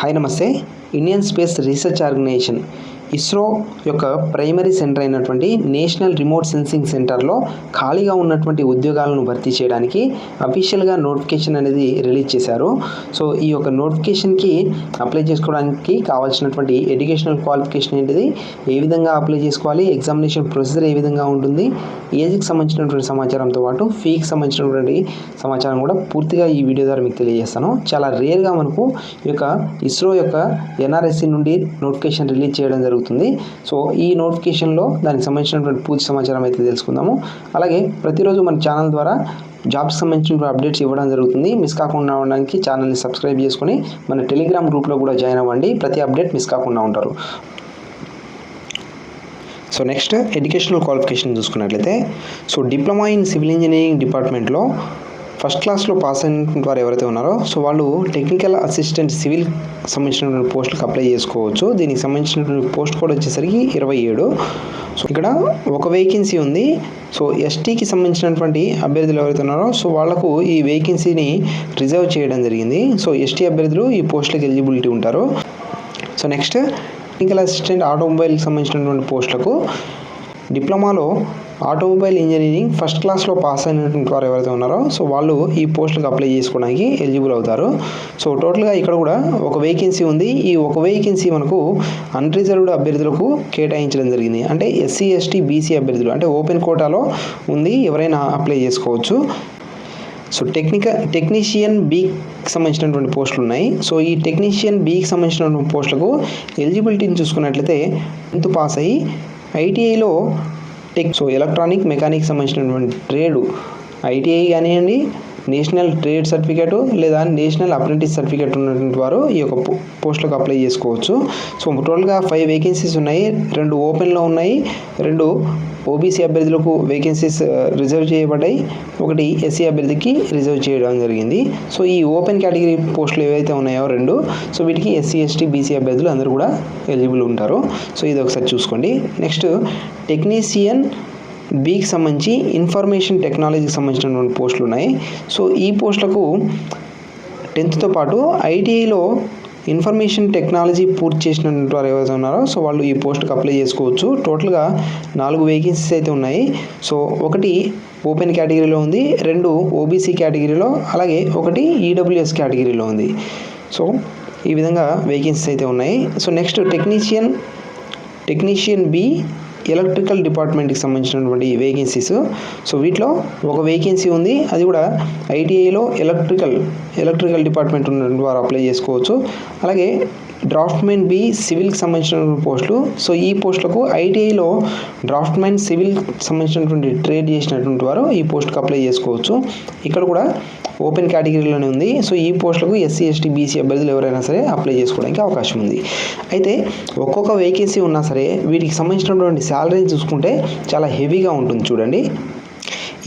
Hi నమస్తే. Indian space research organisation ISRO యొక్క primary centre అయినటువంటి నేషనల్ రిమోట్ సెన్సింగ్ సెంటర్లో ఖాళీగా ఉన్నటువంటి ఉద్యోగాలను భర్తీ చేయడానికి అఫీషియల్గా నోటిఫికేషన్ అనేది రిలీజ్ చేశారు. సో ఈ యొక్క నోటిఫికేషన్కి అప్లై చేసుకోవడానికి కావాల్సినటువంటి ఎడ్యుకేషనల్ క్వాలిఫికేషన్ ఏంటిది? ఏ విధంగా అప్లై చేసుకోవాలి? ఎగ్జామినేషన్ ప్రొసీజర్ ఏ విధంగా ఉంటుంది? ఏజ్కి సంబంధించినటువంటి సమాచారంతో పాటు ఫీకి సంబంధించినటువంటి సమాచారం కూడా పూర్తిగా ఈ వీడియో ద్వారా మీకు తెలియజేస్తాను. చాలా రేర్గా మనకు ఈ యొక్క ఇస్రో యొక్క ఎన్ఆర్ఎస్సి నుండి నోటిఫికేషన్ రిలీజ్ చేయడం జరుగుతుంది. సో ఈ నోటిఫికేషన్లో దానికి సంబంధించినటువంటి పూర్తి సమాచారం అయితే తెలుసుకుందాము. అలాగే ప్రతిరోజు మన ఛానల్ ద్వారా జాబ్స్ సంబంధించిన అప్డేట్స్ ఇవ్వడం జరుగుతుంది. మిస్ కాకుండా ఉండడానికి ఛానల్ని సబ్స్క్రైబ్ చేసుకొని మన టెలిగ్రామ్ గ్రూప్లో కూడా జాయిన్ అవ్వండి. ప్రతి అప్డేట్ మిస్ కాకుండా ఉంటారు. సో నెక్స్ట్ ఎడ్యుకేషనల్ క్వాలిఫికేషన్ చూసుకున్నట్లయితే so diploma in civil engineering డిపార్ట్మెంట్లో ఫస్ట్ క్లాస్లో పాస్ అయిన వారు ఎవరైతే ఉన్నారో సో వాళ్ళు టెక్నికల్ అసిస్టెంట్ సివిల్ సంబంధించినటువంటి పోస్టులకు అప్లై చేసుకోవచ్చు. దీనికి సంబంధించినటువంటి పోస్ట్ కోడ్ వచ్చేసరికి ఇరవై ఏడు. సో ఇక్కడ ఒక వేకెన్సీ ఉంది. సో ఎస్టీకి సంబంధించినటువంటి అభ్యర్థులు ఎవరైతే ఉన్నారో సో వాళ్ళకు ఈ వేకెన్సీని రిజర్వ్ చేయడం జరిగింది. సో ఎస్టీ అభ్యర్థులు ఈ పోస్టులకు ఎలిజిబిలిటీ ఉంటారు. సో నెక్స్ట్ టెక్నికల్ అసిస్టెంట్ ఆటోమొబైల్కి సంబంధించినటువంటి పోస్టులకు డిప్లొమాలో ఆటోమొబైల్ ఇంజనీరింగ్ ఫస్ట్ క్లాస్లో పాస్ అయినటువంటి వారు ఎవరైతే ఉన్నారో సో వాళ్ళు ఈ పోస్టులకు అప్లై చేసుకోవడానికి ఎలిజిబుల్ అవుతారు. సో టోటల్గా ఇక్కడ కూడా ఒక వేకెన్సీ ఉంది. ఈ ఒక వేకెన్సీ మనకు అన్రిజర్వ్డ్ అభ్యర్థులకు కేటాయించడం జరిగింది. అంటే ఎస్సీ ఎస్టీ బీసీ అభ్యర్థులు అంటే ఓపెన్ కోటాలో ఉంది. ఎవరైనా అప్లై చేసుకోవచ్చు. సో టెక్నికల్ టెక్నీషియన్ బీకి సంబంధించినటువంటి పోస్టులు ఉన్నాయి. సో ఈ టెక్నీషియన్ బీకి సంబంధించినటువంటి పోస్టులకు ఎలిజిబిలిటీని చూసుకున్నట్లయితే టెన్త్ పాస్ అయ్యి ఐటీఐలో టెక్ సో ఎలక్ట్రానిక్ మెకానిక్ సంబంధించినటువంటి ట్రేడు ఐటీఐ కానివ్వండి నేషనల్ ట్రేడ్ సర్టిఫికేట్ లేదా నేషనల్ అప్రెంటిస్ సర్టిఫికేట్ ఉన్నటువంటి వారు ఈ యొక్క పో- పోస్టులకు అప్లై చేసుకోవచ్చు. సో టోటల్గా ఫైవ్ వేకెన్సీస్ ఉన్నాయి రెండు ఓపెన్లో ఉన్నాయి రెండు ఓబీసీ అభ్యర్థులకు వేకెన్సీస్ రిజర్వ్ చేయబడ్డాయి ఒకటి ఎస్సీ అభ్యర్థికి రిజర్వ్ చేయడం జరిగింది. సో ఈ ఓపెన్ కేటగిరీ పోస్టులు ఏవైతే ఉన్నాయో రెండు సో వీటికి ఎస్సీ ఎస్టీ బీసీ అభ్యర్థులు అందరూ కూడా ఎలిజిబుల్ ఉంటారు. సో ఇది ఒకసారి చూసుకోండి. నెక్స్ట్ టెక్నీషియన్ బీకి సంబంధించి ఇన్ఫర్మేషన్ టెక్నాలజీకి సంబంధించినటువంటి పోస్టులు ఉన్నాయి. సో ఈ పోస్టులకు టెన్త్తో పాటు ఐటీఐలో ఇన్ఫర్మేషన్ టెక్నాలజీ పూర్తి చేసిన వారు ఎవరైతే ఉన్నారో సో వాళ్ళు ఈ పోస్ట్కి అప్లై చేసుకోవచ్చు. టోటల్గా నాలుగు వేకెన్సీస్ అయితే ఉన్నాయి. సో ఒకటి ఓపెన్ కేటగిరీలో ఉంది రెండు ఓబీసీ కేటగిరీలో అలాగే ఒకటి ఈడబ్ల్యూఎస్ కేటగిరీలో ఉంది. సో ఈ విధంగా వేకెన్సీస్ అయితే ఉన్నాయి. So next technician technician B electrical డిపార్ట్మెంట్కి సంబంధించినటువంటి వేకెన్సీస్ సో వీటిలో ఒక వేకెన్సీ ఉంది. అది కూడా ఐటీఐలో ఎలక్ట్రికల్ ఎలక్ట్రికల్ డిపార్ట్మెంట్ ఉన్నటువంటి వారు అప్లై చేసుకోవచ్చు. అలాగే డ్రాఫ్ట్మెన్ బి సివిల్కి సంబంధించినటువంటి పోస్టులు. సో ఈ పోస్టులకు ఐటీఐలో డ్రాఫ్ట్మెన్ సివిల్ సంబంధించినటువంటి ట్రేడ్ చేసినటువంటి వారు ఈ పోస్ట్కి అప్లై చేసుకోవచ్చు. ఇక్కడ కూడా ఓపెన్ కేటగిరీలోనే ఉంది. సో ఈ పోస్టులకు ఎస్సీ ఎస్టీ బీసీ అభ్యర్థులు ఎవరైనా సరే అప్లై చేసుకోవడానికి అవకాశం ఉంది. అయితే ఒక్కొక్క వేకెన్సీ ఉన్నా సరే వీటికి సంబంధించినటువంటి శాలరీ చూసుకుంటే చాలా హెవీగా ఉంటుంది చూడండి.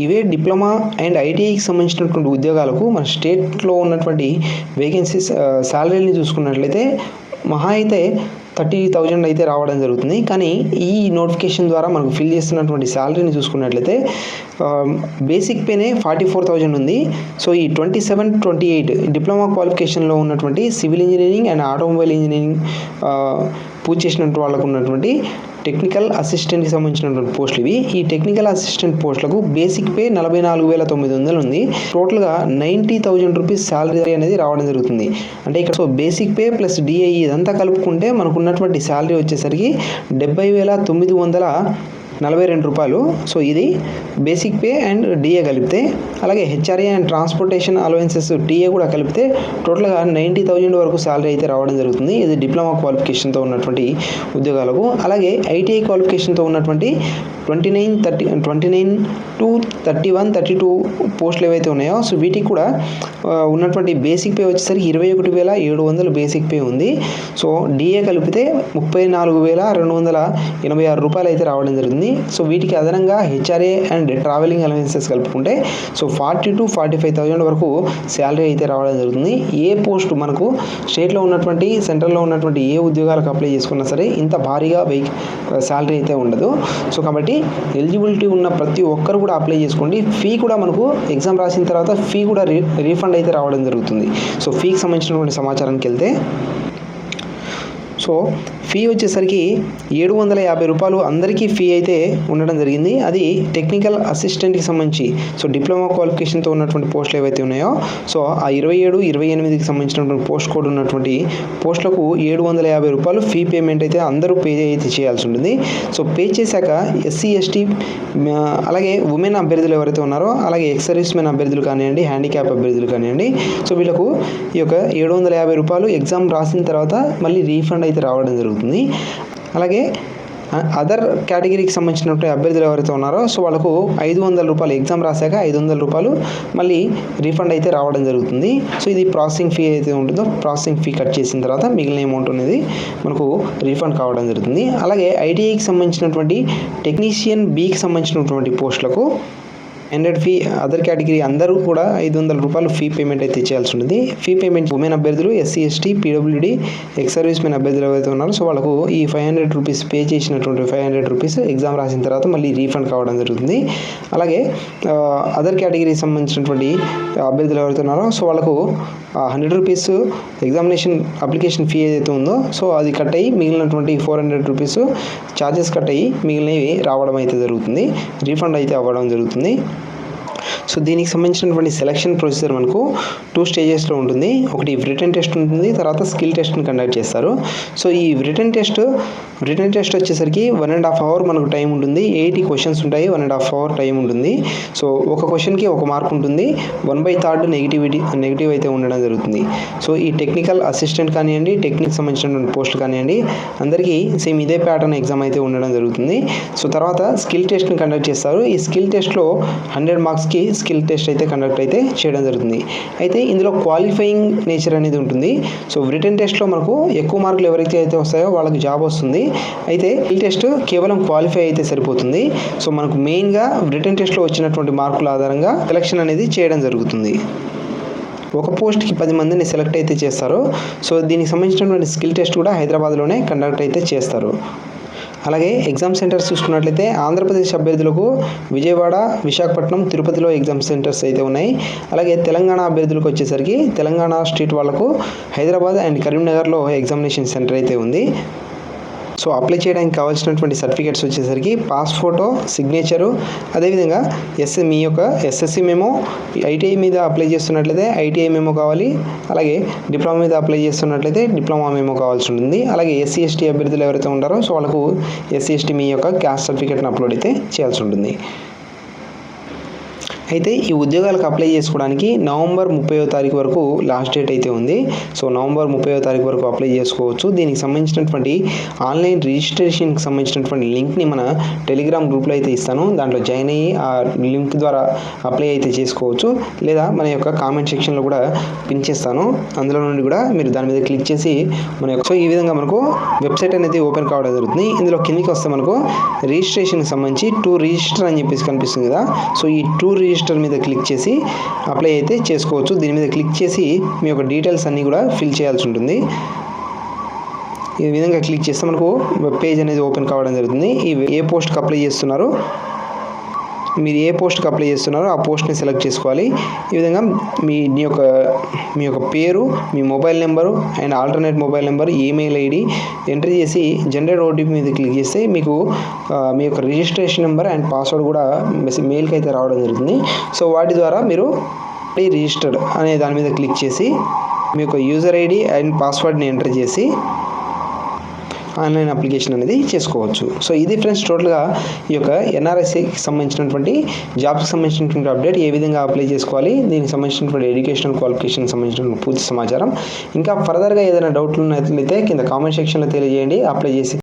ఇవే డిప్లొమా అండ్ ఐటీఐకి సంబంధించినటువంటి ఉద్యోగాలకు మన స్టేట్లో ఉన్నటువంటి వేకెన్సీస్ శాలరీని చూసుకున్నట్లయితే మహా అయితే థర్టీ థౌజండ్ అయితే రావడం జరుగుతుంది. కానీ ఈ నోటిఫికేషన్ ద్వారా మనకు ఫిల్ చేస్తున్నటువంటి శాలరీని చూసుకున్నట్లయితే బేసిక్ పేనే ఫార్టీ ఫోర్ థౌజండ్ ఉంది. సో ఈ twenty seven twenty eight diploma క్వాలిఫికేషన్లో ఉన్నటువంటి civil engineering and automobile engineering పూర్తి చేసినటువంటి వాళ్ళకు ఉన్నటువంటి టెక్నికల్ అసిస్టెంట్కి సంబంధించినటువంటి పోస్టులు ఇవి. ఈ టెక్నికల్ అసిస్టెంట్ పోస్టులకు బేసిక్ పే నలభై నాలుగు వేల తొమ్మిది వందలు ఉంది. టోటల్గా నైంటీ థౌజండ్ రూపీస్ శాలరీ అనేది రావడం జరుగుతుంది. అంటే ఇక్కడ so basic pay plus DI ఇదంతా కలుపుకుంటే మనకున్నటువంటి శాలరీ వచ్చేసరికి డెబ్బై వేల తొమ్మిది వందల నలభై రెండు రూపాయలు. సో ఇది బేసిక్ పే అండ్ డిఏ కలిపితే అలాగే HRA and transportation allowances TA కూడా కలిపితే టోటల్గా నైంటీ థౌజండ్ వరకు శాలరీ అయితే రావడం జరుగుతుంది. ఇది డిప్లొమా క్వాలిఫికేషన్తో ఉన్నటువంటి ఉద్యోగాలకు. అలాగే ఐటీఐ క్వాలిఫికేషన్తో ఉన్నటువంటి twenty nine thirty twenty nine to thirty one thirty two పోస్టులు ఏవైతే ఉన్నాయో సో వీటికి కూడా ఉన్నటువంటి బేసిక్ పే వచ్చేసరికి ఇరవై ఒకటి వేల ఏడు వందలు బేసిక్ పే ఉంది. సో డిఏ కలిపితే ముప్పై నాలుగు వేల రెండు వందల ఎనభై ఆరు రూపాయలు అయితే రావడం జరుగుతుంది. సో వీటికి అదనంగా హెచ్ఆర్ఏ అండ్ ట్రావెలింగ్ అలవెన్సెస్ కలుపుకుంటే so forty two forty five thousand వరకు శాలరీ అయితే రావడం జరుగుతుంది. ఏ పోస్ట్ మనకు స్టేట్లో ఉన్నటువంటి సెంట్రల్లో ఉన్నటువంటి ఏ ఉద్యోగాలకు అప్లై చేసుకున్నా సరే ఇంత భారీగా వెయి శాలరీ అయితే ఉండదు. సో కాబట్టి ఎలిజిబిలిటీ ఉన్న ప్రతి ఒక్కరు కూడా అప్లై చేసుకోండి. ఫీ కూడా మనకు ఎగ్జామ్ రాసిన తర్వాత ఫీ కూడా రీ రీఫండ్ అయితే రావడం జరుగుతుంది. సో ఫీకి సంబంధించినటువంటి సమాచారానికి వెళ్తే సో ఫీ వచ్చేసరికి ఏడు వందల యాభై రూపాయలు అందరికీ ఫీ అయితే ఉండడం జరిగింది. అది టెక్నికల్ అసిస్టెంట్కి సంబంధించి సో డిప్లొమా క్వాలిఫికేషన్తో ఉన్నటువంటి పోస్టులు ఏవైతే ఉన్నాయో సో ఆ ఇరవై ఏడు ఇరవై ఎనిమిదికి సంబంధించినటువంటి పోస్ట్ కోడ్ ఉన్నటువంటి పోస్టులకు ఏడు వందల యాభై రూపాయలు ఫీ పేమెంట్ అయితే అందరూ పే అయితే చేయాల్సి ఉంటుంది. సో పే చేశాక ఎస్సీ ఎస్టీ అలాగే ఉమెన్ అభ్యర్థులు ఎవరైతే ఉన్నారో అలాగే ఎక్స్ సర్వీస్ మెన్ అభ్యర్థులు కానివ్వండి హ్యాండిక్యాప్ అభ్యర్థులు కానివ్వండి సో వీళ్ళకు ఈ యొక్క ఏడు వందల యాభై రూపాయలు ఎగ్జామ్ రాసిన తర్వాత మళ్ళీ రీఫండ్ అయితే రావడం జరుగుతుంది. అలాగే అదర్ కేటగిరీకి సంబంధించినటువంటి అభ్యర్థులు ఎవరైతే ఉన్నారో సో వాళ్ళకు ఐదు వందల రూపాయలు ఎగ్జామ్ రాశాక ఐదు వందల రూపాయలు మళ్ళీ రీఫండ్ అయితే రావడం జరుగుతుంది. సో ఇది ప్రాసెసింగ్ ఫీ అయితే ఉంటుందో ప్రాసెసింగ్ ఫీ కట్ చేసిన తర్వాత మిగిలిన అమౌంట్ అనేది మనకు రీఫండ్ కావడం జరుగుతుంది. అలాగే ఐటీఐకి సంబంధించినటువంటి టెక్నీషియన్ బీకి సంబంధించినటువంటి పోస్టులకు హండ్రెడ్ ఫీ అదర్ కేటగిరీ అందరూ కూడా ఐదు వందల రూపాయలు ఫీ పేమెంట్ అయితే చేయాల్సి ఉంటుంది. ఫీ పేమెంట్ ఉమెన్ అభ్యర్థులు SC ST PWD ex servicemen అభ్యర్థులు ఎవరైతే ఉన్నారో సో వాళ్ళకు ఈ ఫైవ్ హండ్రెడ్ రూపీస్ పే చేసినటువంటి ఫైవ్ హండ్రెడ్ రూపీస్ ఎగ్జామ్ రాసిన తర్వాత మళ్ళీ రీఫండ్ కావడం జరుగుతుంది. అలాగే అదర్ కేటగిరీకి సంబంధించినటువంటి అభ్యర్థులు ఎవరైతే ఉన్నారో సో వాళ్ళకు hundred rupees examination application fee ఏదైతే ఉందో సో అది కట్ అయ్యి మిగిలినటువంటి four hundred rupees charges cut అయ్యి మిగిలినవి రావడం అయితే జరుగుతుంది. రీఫండ్ అయితే అవ్వడం జరుగుతుంది. సో దీనికి సంబంధించినటువంటి సెలక్షన్ ప్రొసీజర్ మనకు టూ స్టేజెస్లో ఉంటుంది. ఒకటి రిటర్న్ టెస్ట్ ఉంటుంది తర్వాత స్కిల్ టెస్ట్ని కండక్ట్ చేస్తారు. సో ఈ రిటర్న్ టెస్ట్ రిటర్న్ టెస్ట్ వచ్చేసరికి వన్ అండ్ హాఫ్ అవర్ మనకు టైం ఉంటుంది. ఎయిటీ క్వశ్చన్స్ ఉంటాయి one and half hour time ఉంటుంది. సో ఒక క్వశ్చన్కి ఒక మార్క్ ఉంటుంది. One by third negativity negative అయితే ఉండడం జరుగుతుంది. సో ఈ టెక్నికల్ అసిస్టెంట్ కానివ్వండి టెక్నిక్ సంబంధించినటువంటి పోస్ట్ కానివ్వండి అందరికీ సేమ్ ఇదే ప్యాటర్న్ ఎగ్జామ్ అయితే ఉండడం జరుగుతుంది. సో తర్వాత స్కిల్ టెస్ట్ని కండక్ట్ చేస్తారు. ఈ స్కిల్ టెస్ట్లో హండ్రెడ్ మార్క్స్కి స్కిల్ టెస్ట్ అయితే కండక్ట్ అయితే చేయడం జరుగుతుంది. అయితే ఇందులో క్వాలిఫైయింగ్ నేచర్ అనేది ఉంటుంది. సో రిటర్న్ టెస్ట్లో మనకు ఎక్కువ మార్కులు ఎవరైతే అయితే వస్తాయో వాళ్ళకి జాబ్ వస్తుంది. అయితే స్కిల్ టెస్ట్ కేవలం క్వాలిఫై అయితే సరిపోతుంది. సో మనకు మెయిన్గా రిటర్న్ టెస్ట్లో వచ్చినటువంటి మార్కుల ఆధారంగా సెలక్షన్ అనేది చేయడం జరుగుతుంది. ఒక పోస్ట్కి పది మందిని సెలెక్ట్ అయితే చేస్తారు. సో దీనికి సంబంధించినటువంటి స్కిల్ టెస్ట్ కూడా హైదరాబాద్లోనే కండక్ట్ అయితే చేస్తారు. అలాగే ఎగ్జామ్ సెంటర్స్ చూసుకున్నట్లయితే ఆంధ్రప్రదేశ్ అభ్యర్థులకు విజయవాడ విశాఖపట్నం తిరుపతిలో ఎగ్జామ్ సెంటర్స్ అయితే ఉన్నాయి. అలాగే తెలంగాణ అభ్యర్థులకు వచ్చేసరికి తెలంగాణ స్టేట్ వాళ్ళకు హైదరాబాద్ అండ్ కరీంనగర్లో ఎగ్జామినేషన్ సెంటర్ అయితే ఉంది. సో అప్లై చేయడానికి కావాల్సినటువంటి సర్టిఫికేట్స్ వచ్చేసరికి పాస్ ఫోటో సిగ్నేచరు అదేవిధంగా ఎస్ మీ యొక్క ఎస్ఎస్సి మేమో ఐటీఐ మీద అప్లై చేస్తున్నట్లయితే ఐటీఐ మేమో కావాలి అలాగే డిప్లొమా మీద అప్లై చేస్తున్నట్లయితే డిప్లొమా మేమో కావాల్సి ఉంటుంది అలాగే ఎస్సీ ఎస్టీ అభ్యర్థులు ఎవరైతే ఉంటారో సో వాళ్ళకు ఎస్సీ ఎస్టీ మీ యొక్క క్యాస్ట్ సర్టిఫికేట్ని అప్లోడ్ అయితే చేయాల్సి ఉంటుంది. అయితే ఈ ఉద్యోగాలకు అప్లై చేసుకోవడానికి నవంబర్ ముప్పైవ తారీఖు వరకు లాస్ట్ డేట్ అయితే ఉంది. సో నవంబర్ ముప్పైవ తారీఖు వరకు అప్లై చేసుకోవచ్చు. దీనికి సంబంధించినటువంటి ఆన్లైన్ రిజిస్ట్రేషన్కి సంబంధించినటువంటి లింక్ని మన టెలిగ్రామ్ గ్రూప్లో అయితే ఇస్తాను. దాంట్లో జాయిన్ అయ్యి ఆ లింక్ ద్వారా అప్లై అయితే చేసుకోవచ్చు. లేదా మన యొక్క కామెంట్ సెక్షన్లో కూడా పిన్ చేస్తాను. అందులో నుండి కూడా మీరు దాని మీద క్లిక్ చేసి మన యొక్క సో ఈ విధంగా మనకు వెబ్సైట్ అనేది ఓపెన్ కావడం జరుగుతుంది. ఇందులో కిందికి వస్తే మనకు రిజిస్ట్రేషన్కి సంబంధించి టూ రిజిస్టర్ అని చెప్పేసి కనిపిస్తుంది కదా. సో ఈ టూ రిజిస్టర్ రిజిస్టర్ మీద క్లిక్ చేసి అప్లై అయితే చేసుకోవచ్చు. దీని మీద క్లిక్ చేసి మీ యొక్క డీటెయిల్స్ అన్నీ కూడా ఫిల్ చేయాల్సి ఉంటుంది. ఈ విధంగా క్లిక్ చేస్తే మనకు పేజ్ అనేది ఓపెన్ కావడం జరుగుతుంది. ఈ ఏ పోస్ట్కి అప్లై చేస్తున్నారు మీరు ఏ పోస్ట్కి అప్లై చేస్తున్నారో ఆ పోస్ట్ని సెలెక్ట్ చేసుకోవాలి. ఈ విధంగా మీ మీ యొక్క మీ యొక్క పేరు మీ mobile number and alternate mobile number email ID entry చేసి జనరేట్ ఓటీపీ మీద క్లిక్ చేస్తే మీకు మీ యొక్క రిజిస్ట్రేషన్ నెంబర్ అండ్ పాస్వర్డ్ కూడా మెయిల్కి అయితే రావడం జరుగుతుంది. సో వాటి ద్వారా మీరు రిజిస్టర్డ్ అనే దాని మీద క్లిక్ చేసి మీ యొక్క యూజర్ ఐడి అండ్ పాస్వర్డ్ని ఎంటర్ చేసి ఆన్లైన్ అప్లికేషన్ అనేది చేసుకోవచ్చు. సో ఇది ఫ్రెండ్స్ టోటల్గా ఈ యొక్క ఎన్ఆర్ఎస్సికి సంబంధించినటువంటి జాబ్కి సంబంధించినటువంటి అప్డేట్ ఏ విధంగా అప్లై చేసుకోవాలి దీనికి సంబంధించినటువంటి ఎడ్యుకేషనల్ క్వాలిఫికేషన్ సంబంధించినటువంటి పూర్తి సమాచారం. ఇంకా ఫర్దర్గా ఏదైనా డౌట్లు ఉన్నట్లయితే కింద కామెంట్ సెక్షన్లో తెలియజేయండి. అప్లై చేసి